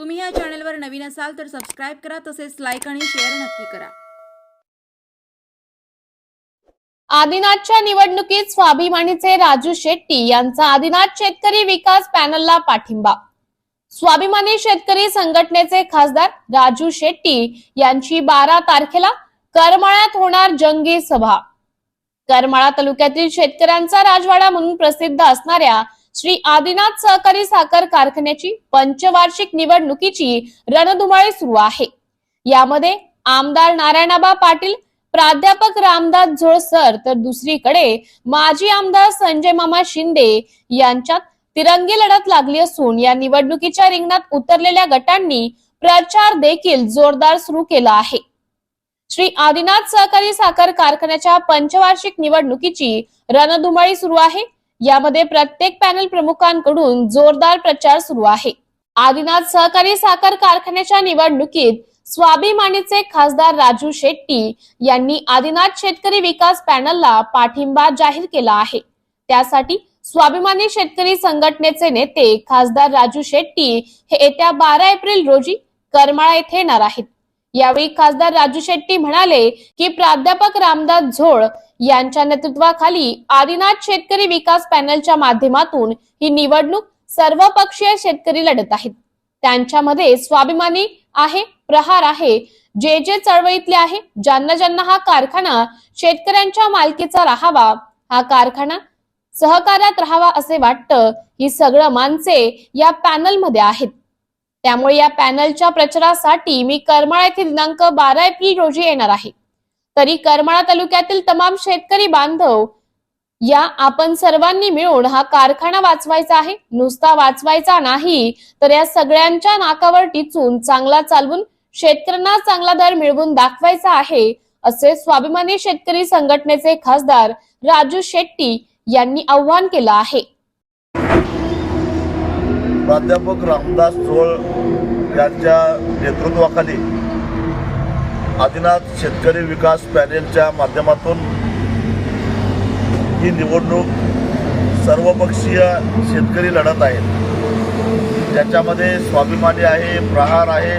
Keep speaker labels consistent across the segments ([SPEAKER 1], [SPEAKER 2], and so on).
[SPEAKER 1] तुम्ही या चॅनलवर नवीन असाल तर सबस्क्राईब करा तसेच लाईक आणि शेअर नक्की करा आदिनाथच्या निवडणुकीत स्वाभिमानीचे राजू शेट्टी यांचा आदिनाथ शेतकरी विकास पॅनलला पाठिंबा स्वाभिमानी शेतकरी संघटनेचे खासदार राजू शेट्टी यांची बारा तारखेला करमाळ्यात होणार जंगी सभा करमाळा तालुक्यातील शेतकऱ्यांचा राजवाडा म्हणून प्रसिद्ध असणाऱ्या श्री आदिनाथ सहकारी साखर कारखान्याची पंचवार्षिक निवडणुकीची रणधुमाळी सुरू आहे यामध्ये आमदार नारायणाबा पाटील प्राध्यापक रामदास झोळ सर तर दुसरीकडे माजी आमदार संजय मामा शिंदे यांच्यात तिरंगी लढत लागली असून या निवडणुकीच्या रिंगणात उतरलेल्या गटांनी प्रचार देखील जोरदार सुरू केला आहे श्री आदिनाथ सहकारी साखर कारखान्याच्या पंचवार्षिक निवडणुकीची रणधुमाळी सुरू आहे यामध्ये प्रत्येक पॅनल प्रमुखांकडून जोरदार प्रचार सुरू आहे आदिनाथ सहकारी साखर कारखान्याच्या निवडणुकीत स्वाभिमानीचे खासदार राजू शेट्टी यांनी आदिनाथ शेतकरी विकास पॅनलला पाठिंबा जाहीर केला आहे त्यासाठी स्वाभिमानी शेतकरी संघटनेचे नेते खासदार राजू शेट्टी हे येत्या बारा एप्रिल रोजी करमाळा येथे येणार आहेत यावेळी खासदार राजू शेट्टी म्हणाले की प्राध्यापक रामदास झोळ यांच्या नेतृत्वाखाली आदिनाथ शेतकरी विकास पॅनलच्या माध्यमातून ही निवडणूक सर्वपक्षीय शेतकरी लढत आहेत त्यांच्यामध्ये स्वाभिमानी आहे प्रहार आहे जे जे चळवळीतले आहे ज्यांना ज्यांना हा कारखाना शेतकऱ्यांच्या मालकीचा राहावा हा कारखाना सहकार्यात राहावा असे वाटतं ही सगळं माणसे या पॅनलमध्ये आहेत त्यामुळे या पॅनलच्या प्रचारासाठी मी करमाळा येथे दिनांक बारा एप्रिल रोजी येणार आहे तरी करमाळा तालुक्यातील तमाम शेतकरी बांधव या आपण सर्वांनी मिळून हा कारखाना वाचवायचा आहे नुसता वाचवायचा नाही तर या सगळ्यांच्या नाकावर टिचून चांगला चालवून शेतकऱ्यांना चांगला दर मिळवून दाखवायचा आहे असे स्वाभिमानी शेतकरी संघटनेचे खासदार राजू शेट्टी यांनी आव्हान केलं आहे
[SPEAKER 2] प्राध्यापक रामदास चोळ यांच्या नेतृत्वाखाली आदिनाथ शेतकरी विकास पॅनेलच्या माध्यमातून ही निवडणूक सर्वपक्षीय शेतकरी लढत आहेत ज्याच्यामध्ये स्वाभिमानी आहे प्रहार आहे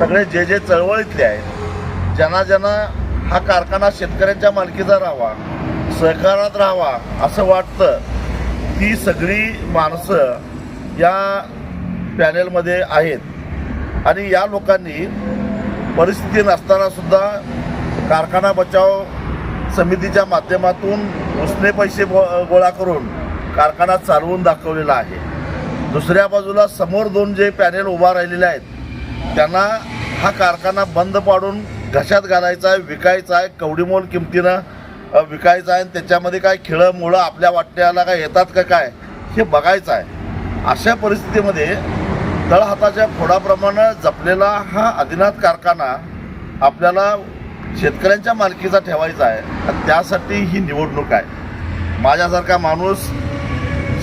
[SPEAKER 2] सगळे जे जे चळवळीतले आहेत ज्यांना ज्यांना हा कारखाना शेतकऱ्यांच्या मालकीचा राहावा सहकारात राहावा असं वाटतं ती सगळी माणसं या पॅनेलमध्ये आहेत आणि या लोकांनी परिस्थिती नसतानासुद्धा कारखाना बचाव समितीच्या माध्यमातून उसने पैसे गो गोळा करून कारखाना चालवून दाखवलेला आहे दुसऱ्या बाजूला समोर दोन जे पॅनेल उभा राहिलेले आहेत त्यांना हा कारखाना बंद पाडून घशात घालायचा आहे विकायचा आहे कवडीमोल किमतीनं विकायचा आहे आणि त्याच्यामध्ये काय खेळं मुळं आपल्या वाट्याला काय येतात का काय हे बघायचं आहे अशा परिस्थितीमध्ये तळहाताच्या फोडाप्रमाणे जपलेला हा अधिनाथ कारखाना आपल्याला शेतकऱ्यांच्या मालकीचा ठेवायचा आहे आणि त्यासाठी ही निवडणूक आहे माझ्यासारखा माणूस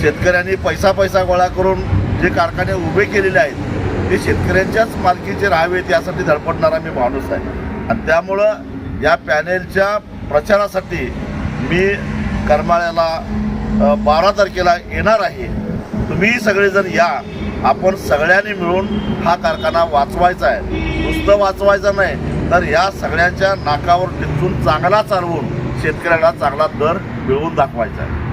[SPEAKER 2] शेतकऱ्यांनी पैसा पैसा गोळा करून जे कारखाने उभे केलेले आहेत ते शेतकऱ्यांच्याच मालकीचे राहावेत यासाठी धडपडणारा मी माणूस आहे आणि त्यामुळं या पॅनेलच्या प्रचारासाठी मी करमाळ्याला बारा तारखेला येणार आहे तुम्ही सगळेजण या आपण सगळ्यांनी मिळून हा कारखाना वाचवायचा आहे नुसतं वाचवायचं नाही तर या सगळ्यांच्या नाकावर टिपून चांगला चालवून शेतकऱ्याला चांगला दर मिळवून दाखवायचा आहे